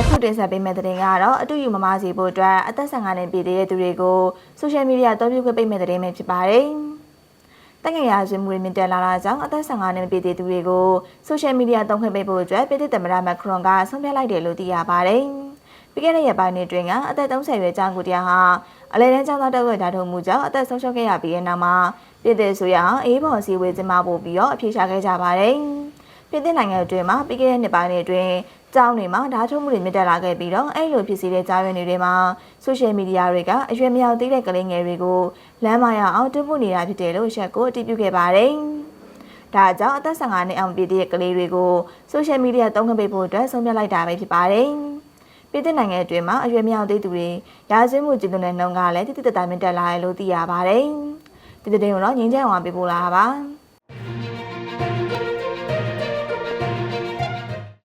အခုတင်ဆက်ပေးမယ့်သတင်းကတော့အတူယူမမစီဖို့အတွက်အသက်15နှစ်ပြည့်တဲ့သူတွေကိုဆိုရှယ်မီဒီယာအသုံးပြုခွင့်ပိတ်မဲ့သတင်းပဲဖြစ်ပါတယ်။တက်ငယ်ရာဇဝင်မှုတွေမြင့်တက်လာတာကြောင့်အသက်15နှစ်ပြည့်တဲ့သူတွေကိုဆိုရှယ်မီဒီယာသုံးခွင့်ပိတ်ဖို့အတွက်ပြည်သူ့သမ္မတမက်ခရွန်ကဆုံးဖြတ်လိုက်တယ်လို့သိရပါတယ်။ပြီးခဲ့တဲ့ရက်ပိုင်းတွေအတွင်းကအသက်30ရွယ်ကျောင်းကိုတရားဟာအလဲတန်းကျောင်းသားတစ်ဝက်ဓာတ်ထုံမှုကြောင့်အသက်ဆုံးရှုံးခဲ့ရပြီးတဲ့နောက်မှာပြည်သူ့ဆိုရအောင်အေးပေါ်စီဝေးကျင်းပဖို့ပြီးတော့အပြေရှားခဲ့ကြပါတယ်။ ပြည်သူ့နိုင်ငံအတွင်းမှာပြီးခဲ့တဲ့နှစ်ပိုင်းတွေအတွင်းကျောင်းတွေမှာဓာတ်ထုံမှုတွေမြင့်တက်လာခဲ့ပြီးတော့အဲ့လိုဖြစ်စီတဲ့ကြားရွံတွေမှာဆိုရှယ်မီဒီယာတွေကအရွယ်မရောက်သေးတဲ့ကလေးငယ်တွေကိုလမ်းမရအောင်တွန်းပို့နေတာဖြစ်တယ်လို့ရှက်ကိုအတည်ပြုခဲ့ပါတယ်။ဒါကြောင့်အသက်15နှစ်အောင်ပြည့်တဲ့ကလေးတွေကိုဆိုရှယ်မီဒီယာသုံးခွင့်ပေးဖို့အတွက်ဆုံးဖြတ်လိုက်တာပဲဖြစ်ပါတယ်။ပြည်ထနိုင်ငံအတွင်းမှာအရွယ်မရောက်သေးသူတွေရာဇဝတ်မှုကျူးလွန်တဲ့နှုန်းကလည်းတိတိတတ်တာမြင့်တက်လာတယ်လို့သိရပါတယ်။ဒီတဲ့တင်ကိုတော့ငင်းချမ်းအောင်ပေးပို့လာတာပါ။